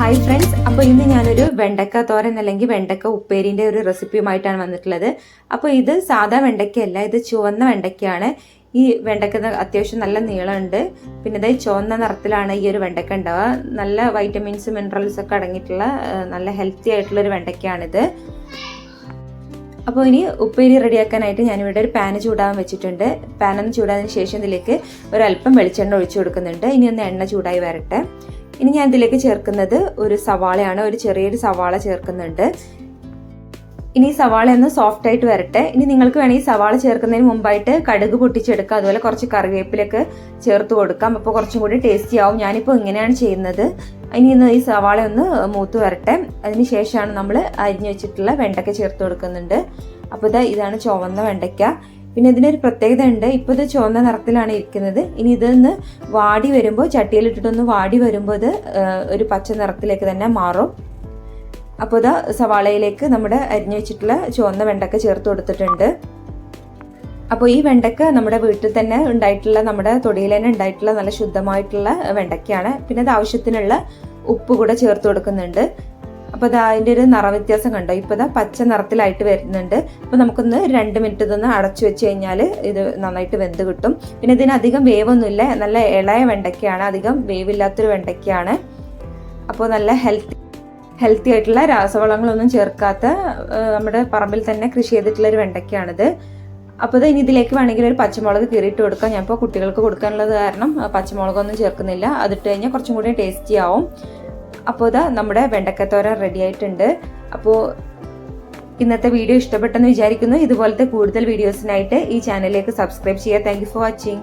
Hi friends അപ്പോൾ ഇന്ന് ഞാനൊരു വെണ്ടക്ക തോരൻ അല്ലെങ്കിൽ വെണ്ടക്ക ഉപ്പേരിന്റെ ഒരു റെസിപ്പിയുമായിട്ടാണ് വന്നിട്ടുള്ളത്. അപ്പോൾ ഇത് സാധാ വെണ്ടയ്ക്കയല്ല ഇത് ചുവന്ന വെണ്ടയ്ക്കയാണ് ഈ വെണ്ടയ്ക്ക അത്യാവശ്യം നല്ല നീളമുണ്ട്. പിന്നെ ഇത് ചുവന്ന നിറത്തിലാണ് ഈ ഒരു വെണ്ടയ്ക്ക ഉണ്ടാവുക. നല്ല വൈറ്റമിൻസ് മിനറൽസ് ഒക്കെ അടങ്ങിയിട്ടുള്ള നല്ല ഹെൽത്തി ആയിട്ടുള്ള ഒരു വെണ്ടയ്ക്കയാണിത് അപ്പോൾ ഇനി ഉപ്പേരി റെഡിയാക്കാനായിട്ട് ഞാനിവിടെ ഒരു പാന് ചൂടാൻ വെച്ചിട്ടുണ്ട്. പാനൊന്ന് ചൂടാതിന് ശേഷം ഇതിലേക്ക് ഒരല്പം വെളിച്ചെണ്ണ ഒഴിച്ചു കൊടുക്കുന്നുണ്ട്. ഇനി ഒന്ന് എണ്ണ ചൂടായി വരട്ടെ. ഇനി ഞാൻ ഇതിലേക്ക് ചേർക്കുന്നത് ഒരു സവാളയാണ്. ഒരു ചെറിയൊരു സവാള ചേർക്കുന്നുണ്ട്. ഇനി ഈ സവാള ഒന്ന് സോഫ്റ്റ് ആയിട്ട് വരട്ടെ. ഇനി നിങ്ങൾക്ക് വേണമെങ്കിൽ സവാള ചേർക്കുന്നതിന് മുമ്പായിട്ട് കടുക് പൊട്ടിച്ചെടുക്കുക. അതുപോലെ കുറച്ച് കറിവേപ്പിലൊക്കെ ചേർത്ത് കൊടുക്കാം. അപ്പോൾ കുറച്ചും കൂടി ടേസ്റ്റി ആവും. ഞാനിപ്പോൾ ഇങ്ങനെയാണ് ചെയ്യുന്നത്. ഇനി ഇന്ന് ഈ സവാള ഒന്ന് മൂത്ത് വരട്ടെ. അതിന് ശേഷമാണ് നമ്മൾ അരിഞ്ഞു വെച്ചിട്ടുള്ള വെണ്ടയ്ക്ക ചേർത്ത് കൊടുക്കുന്നുണ്ട്. അപ്പോൾ ഇതാ ഇതാണ് ചുവന്ന വെണ്ടയ്ക്ക. പിന്നെ ഇതിനൊരു പ്രത്യേകത ഉണ്ട്. ഇപ്പോൾ ഇത് ചുവന്ന നിറത്തിലാണ് ഇരിക്കുന്നത്. ഇനി ഇതൊന്ന് വാടി വരുമ്പോൾ ചട്ടിയിലിട്ടിട്ടൊന്ന് വാടി വരുമ്പോൾ ഇത് ഒരു പച്ച നിറത്തിലേക്ക് തന്നെ മാറും. അപ്പോൾ ഇതാ സവാളയിലേക്ക് നമ്മുടെ അരിഞ്ഞു വെച്ചിട്ടുള്ള ചുവന്ന വെണ്ടക്ക ചേർത്ത് കൊടുത്തിട്ടുണ്ട്. അപ്പോൾ ഈ വെണ്ടക്ക നമ്മുടെ വീട്ടിൽ തന്നെ ഉണ്ടായിട്ടുള്ള നമ്മുടെ തൊടിയിൽ തന്നെ ഉണ്ടായിട്ടുള്ള നല്ല ശുദ്ധമായിട്ടുള്ള വെണ്ടക്കയാണ്. പിന്നെ അത് ആവശ്യത്തിനുള്ള ഉപ്പ് കൂടെ ചേർത്ത് കൊടുക്കുന്നുണ്ട്. അപ്പോൾ അത് അതിന്റെ ഒരു നിറവ്യത്യാസം കണ്ടോ? ഇപ്പോൾ ഇതാ പച്ച നിറത്തിലായിട്ട് വരുന്നുണ്ട്. അപ്പോൾ നമുക്കൊന്ന് രണ്ട് മിനിറ്റ് ഇതൊന്ന് അടച്ചു വെച്ച് കഴിഞ്ഞാൽ ഇത് നന്നായിട്ട് വെന്ത് കിട്ടും. പിന്നെ ഇതിന് അധികം വേവൊന്നുമില്ല. നല്ല ഇളയ വെണ്ടയ്ക്കയാണ്. അധികം വേവില്ലാത്തൊരു വെണ്ടയ്ക്കയാണ്. അപ്പോൾ നല്ല ഹെൽത്തി ഹെൽത്തി ആയിട്ടുള്ള രാസവളങ്ങളൊന്നും ചേർക്കാത്ത നമ്മുടെ പറമ്പിൽ തന്നെ കൃഷി ചെയ്തിട്ടുള്ള ഒരു വെണ്ടയ്ക്കാണിത്. അപ്പോൾ ഇത് ഇനി ഇതിലേക്ക് വേണമെങ്കിൽ ഒരു പച്ചമുളക് കീറിയിട്ട് കൊടുക്കാം. ഞാൻ ഇപ്പോൾ കുട്ടികൾക്ക് കൊടുക്കാനുള്ളത് കാരണം പച്ചമുളകൊന്നും ചേർക്കുന്നില്ല. അതിട്ട് കഴിഞ്ഞാൽ കുറച്ചും കൂടി ടേസ്റ്റി ആവും. അപ്പോൾ ഇതാ നമ്മുടെ വെണ്ടക്കത്തോര റെഡി ആയിട്ടുണ്ട്. അപ്പോൾ ഇന്നത്തെ വീഡിയോ ഇഷ്ടപ്പെട്ടെന്ന് വിചാരിക്കുന്നു. ഇതുപോലത്തെ കൂടുതൽ വീഡിയോസിനായിട്ട് ഈ ചാനലിലേക്ക് സബ്സ്ക്രൈബ് ചെയ്യുക. Thank for watching